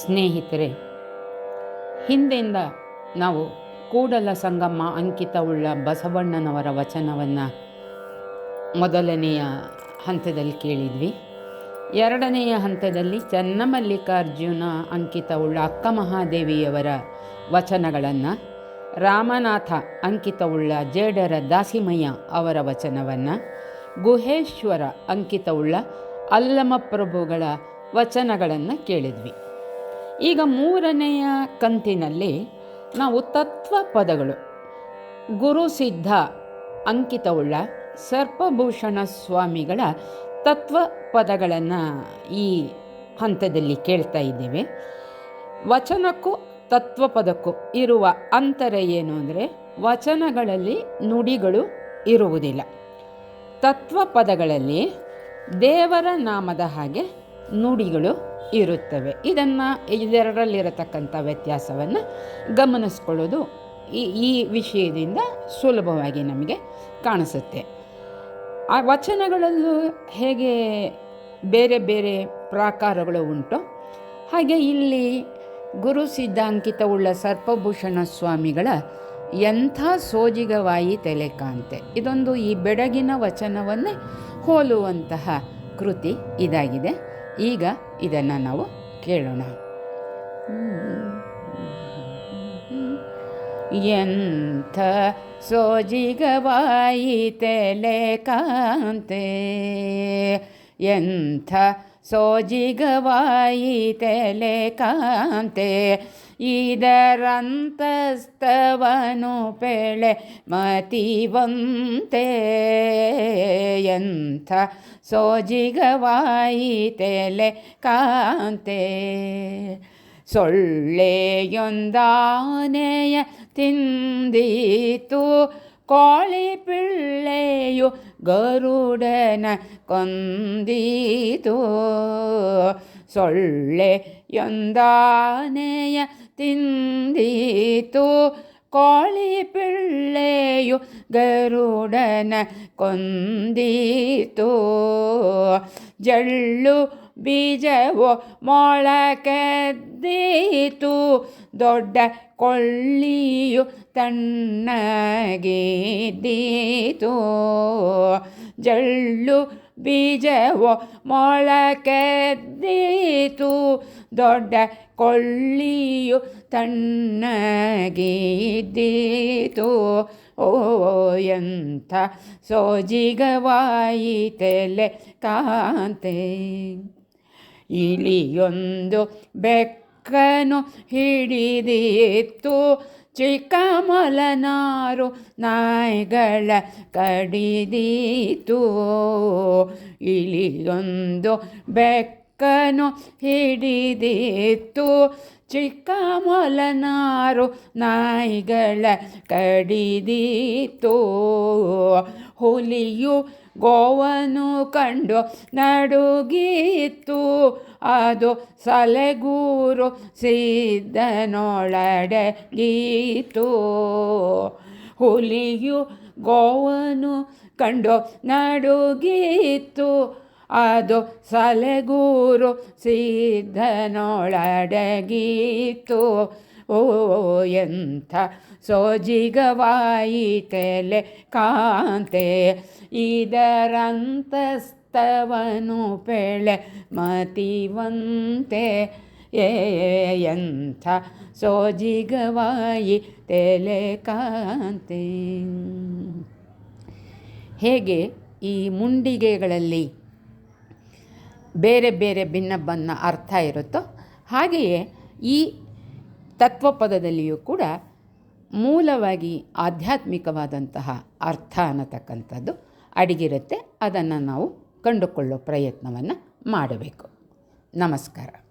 ಸ್ನೇಹಿತರೆ, ಹಿಂದೆಯಿಂದ ನಾವು ಕೂಡಲ ಸಂಗಮ್ಮ ಅಂಕಿತವುಳ್ಳ ಬಸವಣ್ಣನವರ ವಚನವನ್ನು ಮೊದಲನೆಯ ಹಂತದಲ್ಲಿ ಕೇಳಿದ್ವಿ. ಎರಡನೆಯ ಹಂತದಲ್ಲಿ ಚನ್ನಮಲ್ಲಿಕಾರ್ಜುನ ಅಂಕಿತವುಳ್ಳ ಅಕ್ಕ ಮಹಾದೇವಿಯವರ ವಚನಗಳನ್ನು, ರಾಮನಾಥ ಅಂಕಿತವುಳ್ಳ ಜೇಡರ ದಾಸಿಮಯ್ಯ ಅವರ ವಚನವನ್ನು, ಗುಹೇಶ್ವರ ಅಂಕಿತವುಳ್ಳ ಅಲ್ಲಮಪ್ರಭುಗಳ ವಚನಗಳನ್ನು ಕೇಳಿದ್ವಿ. ಈಗ ಮೂರನೆಯ ಕಂತಿನಲ್ಲಿ ನಾವು ತತ್ವ ಪದಗಳು. ಗುರು ಸಿದ್ಧ, ಅಂಕಿತವುಳ್ಳ ಸರ್ಪಭೂಷಣ ಸ್ವಾಮಿಗಳ ತತ್ವ ಪದಗಳನ್ನು ಈ ಹಂತದಲ್ಲಿ ಕೇಳ್ತಾ ಇದ್ದೇವೆ. ವಚನಕ್ಕೂ ತತ್ವಪದಕ್ಕೂ ಇರುವ ಅಂತರ ಏನು ಅಂದರೆ ವಚನಗಳಲ್ಲಿ ನುಡಿಗಳು ಇರುವುದಿಲ್ಲ. ತತ್ವ ಪದಗಳಲ್ಲಿ ದೇವರ ನಾಮದ ಹಾಗೆ ನುಡಿಗಳು ಇರುತ್ತವೆ. ಇದನ್ನು ಇದೆರಡರಲ್ಲಿರತಕ್ಕಂಥ ವ್ಯತ್ಯಾಸವನ್ನು ಗಮನಿಸ್ಕೊಳ್ಳೋದು ಈ ಈ ವಿಷಯದಿಂದ ಸುಲಭವಾಗಿ ನಮಗೆ ಕಾಣಿಸುತ್ತೆ. ಆ ವಚನಗಳಲ್ಲೂ ಹೇಗೆ ಬೇರೆ ಬೇರೆ ಪ್ರಾಕಾರಗಳು ಉಂಟು, ಹಾಗೆ ಇಲ್ಲಿ ಗುರು ಸಿದ್ಧಾಂಕಿತವುಳ್ಳ ಸರ್ಪಭೂಷಣ ಸ್ವಾಮಿಗಳ ಎಂಥ ಸೋಜಿಗವಾಯಿ ತೆಲೆಕಾಂತೆ ಇದೊಂದು ಈ ಬೆಡಗಿನ ವಚನವನ್ನೇ ಹೋಲುವಂತಹ ಕೃತಿ ಇದಾಗಿದೆ. ಈಗ ಇದನ್ನು ನಾವು ಕೇಳೋಣ. ಎಂಥ ಸೋಜಿಗವಾಯಿತೆ ಲೇಖಾಂತೆ? ಎಂಥ ಸೋಜಿಗವಾಯಿ ತೆಲೆಕಾಂತೆ ಇದರಂತಸ್ತವನು ಪೆಳೆ ಮತಿವಂತೆ ಎಂಥ ಸೋಜಿಗವಾಯಿ ತೆಲೆ ಕಾಂತೆ. ಸೊಳ್ಳೆಯೊಂದಾನೆಯ ತಿಂದೀತು ಕೋಳಿ ಪಿಳ್ಳೆಯು ಗರುಡನ ಕೊಂದೀತು. ಸೊಳ್ಳೆಯೊಂದಾನೆಯ ತಿಂದೀತು. ಕೋಳಿ ಪಿಳ್ಳೆಯು ಗರುಡನ ಕೊಂದೀತು. ಜಳ್ಳು ಬೀಜವು ಮೊಳಕೆದ್ದೀತು, ದೊಡ್ಡ ಕೊಳ್ಳಿಯು ತಣ್ಣಗಿದ್ದೀತು. ಜಳ್ಳು ಬೀಜವು ಮೊಳಕೆದ್ದೀತು, ದೊಡ್ಡ ಕೊಳ್ಳಿಯು ತಣ್ಣಗಿದ್ದೀತು. ಓ, ಎಂಥ ಸೋಜಿಗವಾಯಿತೆಲೆ ಕಾಂತೆ. ಇಲಿಯೊಂದು ಬೆಕ್ಕನು ಹಿಡಿದಿತ್ತು. ಚಿಕ್ಕಮಲನಾರು ನಾಯಿಗಳ ಕಡಿದೀತು ಇಲಿಯೊಂದು ಬೆಕ್ಕನು ಹಿಡಿದಿತ್ತು. ಚಿಕ್ಕಮಲನಾರು ನಾಯಿಗಳ ಕಡಿದೀತು ಹುಲಿಯು ಗೋವನು ಕಂಡು ನಡುಗಿತ್ತು. ಅದು ಸಲೆಗೂರು ಸಿದ್ಧನೊಳಡಗೀತು ಹುಲಿಯು ಗೋವನು ಕಂಡು ನಡುಗಿತ್ತು. ಅದು ಸಲೆಗೂರು ಸಿದ್ಧನೊಳಡಗೀತು ಓ ಎಂಥ ಸೋಜಿಗವಾಯಿತೆಲೆ ಕಾಂತೆ. ಇದರಂತಸ್ತವನು ಪೆಳೆ ಮತಿವಂತೆ. ಏ ಎಂಥ ಸೋಜಿಗವಾಯಿ ತೆಲೆ ಕಾಂತೆ. ಹೇಗೆ ಈ ಮುಂಡಿಗೆಗಳಲ್ಲಿ ಬೇರೆ ಬೇರೆ ಭಿನ್ನ ಬನ್ನ ಅರ್ಥ ಇರುತ್ತೋ ಹಾಗೆಯೇ ಈ ತತ್ವಪದದಲ್ಲಿಯೂ ಕೂಡ ಮೂಲವಾಗಿ ಆಧ್ಯಾತ್ಮಿಕವಾದಂತಹ ಅರ್ಥ ಅನ್ನತಕ್ಕಂಥದ್ದು ಅಡಗಿರುತ್ತೆ. ಅದನ್ನು ನಾವು ಕಂಡುಕೊಳ್ಳೋ ಪ್ರಯತ್ನವನ್ನು ಮಾಡಬೇಕು. ನಮಸ್ಕಾರ.